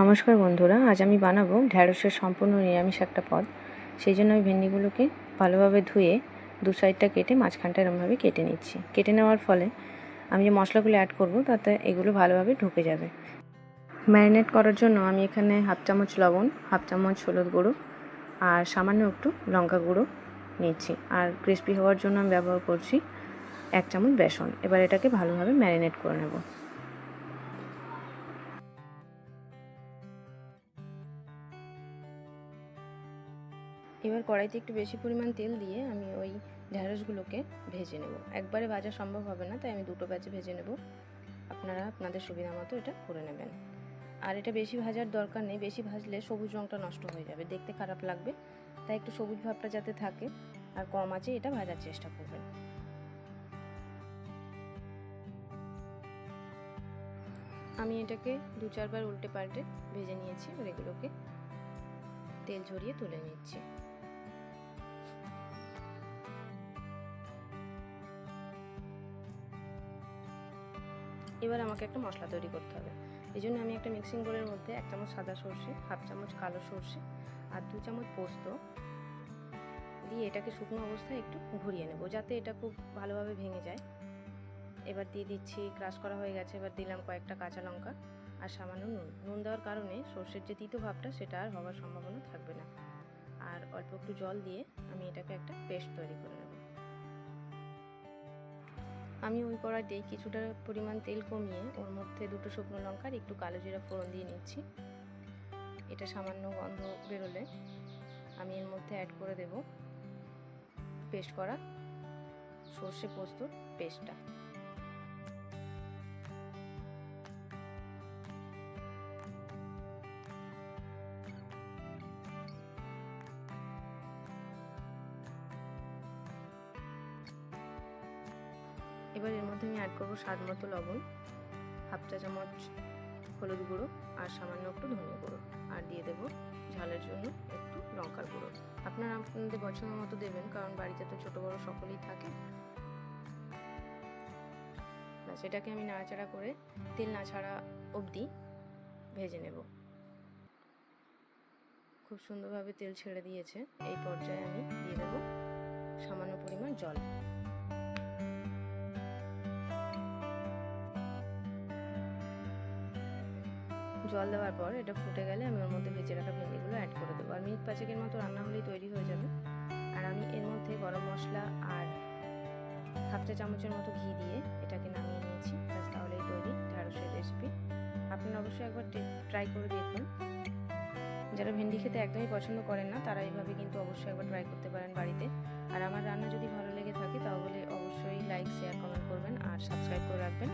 নমস্কার বন্ধুরা, আজ আমি বানাবো ঢ্যাঁড়সের সম্পূর্ণ নিরামিষ একটা পদ। সেই জন্য আমি ভেন্ডিগুলোকে ভালোভাবে ধুয়ে দু সাইডটা কেটে মাঝখানটা এরমভাবে কেটে নিচ্ছি। কেটে নেওয়ার ফলে আমি যে মশলাগুলো অ্যাড করব, তাতে এগুলো ভালোভাবে ঢুকে যাবে। ম্যারিনেট করার জন্য আমি এখানে হাফ চামচ লবণ, হাফ চামচ হলুদ গুঁড়ো আর সামান্য একটু লঙ্কা গুঁড়ো নিচ্ছি। আর ক্রিস্পি হওয়ার জন্য আমি ব্যবহার করছি এক চামচ বেসন। এবার এটাকে ভালোভাবে ম্যারিনেট করে নেব। এবার কড়াইতে একটু বেশি পরিমাণ তেল দিয়ে আমি ওই ঢ্যাঁড়সগুলোকে ভেজে নেব। একবারে ভাজা সম্ভব হবে না, তাই আমি দুটো ব্যাচে ভেজে নেব। আপনারা আপনাদের সুবিধা মতো এটা করে নেবেন। আর এটা বেশি ভাজার দরকার নেই, বেশি ভাজলে সবুজ রঙটা নষ্ট হয়ে যাবে, দেখতে খারাপ লাগবে। তাই একটু সবুজ ভাবটা যাতে থাকে আর কম আছে এটা ভাজার চেষ্টা করবেন। আমি এটাকে দু চারবার উল্টে পাল্টে ভেজে নিয়েছি আর এগুলোকে তেল ঝরিয়ে তুলে নিচ্ছি। এবার আমাকে একটা মশলা তৈরি করতে হবে। এই জন্য আমি একটা মিক্সিং বোলের মধ্যে এক চামচ সাদা সর্ষে, হাফ চামচ কালো সর্ষে আর দু চামচ পোস্ত দিয়ে এটাকে শুকনো অবস্থায় একটু ঘুরিয়ে নেব যাতে এটা খুব ভালোভাবে ভেঙে যায়। এবার দিয়ে দিচ্ছি ক্রাশ করা হয়ে গেছে, এবার দিলাম কয়েকটা কাঁচা লঙ্কা আর সামান্য নুন। নুন দেওয়ার কারণে সর্ষের যে তিতো ভাবটা সেটা আর হওয়ার সম্ভাবনা থাকবে না। আর অল্প একটু জল দিয়ে আমি এটাকে একটা পেস্ট তৈরি করে নেব। আমি ওই কড়াইতেই কিছুটা পরিমাণ তেল কমিয়ে ওর মধ্যে দুটো শুকনো লঙ্কার একটু কালো জিরা ফোড়ন দিয়ে নিচ্ছি। এটা সামান্য গন্ধ বেরোলে আমি এর মধ্যে অ্যাড করে দেব। পেস্ট করা সর্ষে পোস্তর পেস্টটা। এবার এর মধ্যে আমি অ্যাড করব স্বাদ মতো লবণ হাফ চা চামচ হলুদ গুঁড়ো আর সামান্য একটু ধনে গুঁড়ো। আর দিয়ে দেবো ঝালের জন্য একটু লঙ্কার গুঁড়ো। আপনারা আপনাদের পছন্দ মতো দেবেন, কারণ বাড়িতে তো ছোটো বড়ো সকলেই থাকে। ব্যাস, এটাকে আমি নাড়াচাড়া করে তেল না ছাড়া অবধি ভেজে নেব। খুব সুন্দরভাবে তেল ছেড়ে দিয়েছে। এই পর্যায়ে আমি দিয়ে দেবো সামান্য পরিমাণ জল। জল দেওয়ার পর এটা ফুটে গেলে আমি ওর মধ্যে ভেজে রাখা ভেন্ডিগুলো অ্যাড করে দেবো। আর মিনিট পাঁচেকের মতো রান্না হলেই তৈরি হয়ে যাবে। আর আমি এর মধ্যে গরম মশলা আর হাফ চা চামচের মতো ঘি দিয়ে এটাকে নামিয়ে নিয়েছি। ব্যাস, তাহলেই তৈরি ঢ্যাঁড়সের রেসিপি আপনারা অবশ্যই একবার ট্রাই করে দেখুন। যারা ভেন্ডি খেতে একদমই পছন্দ করেন না, তারা এইভাবে কিন্তু অবশ্যই একবার ট্রাই করতে পারেন বাড়িতে। আর আমার রান্না যদি ভালো লেগে থাকে, তাহলে অবশ্যই লাইক শেয়ার কমেন্ট করবেন আর সাবস্ক্রাইব করে রাখবেন।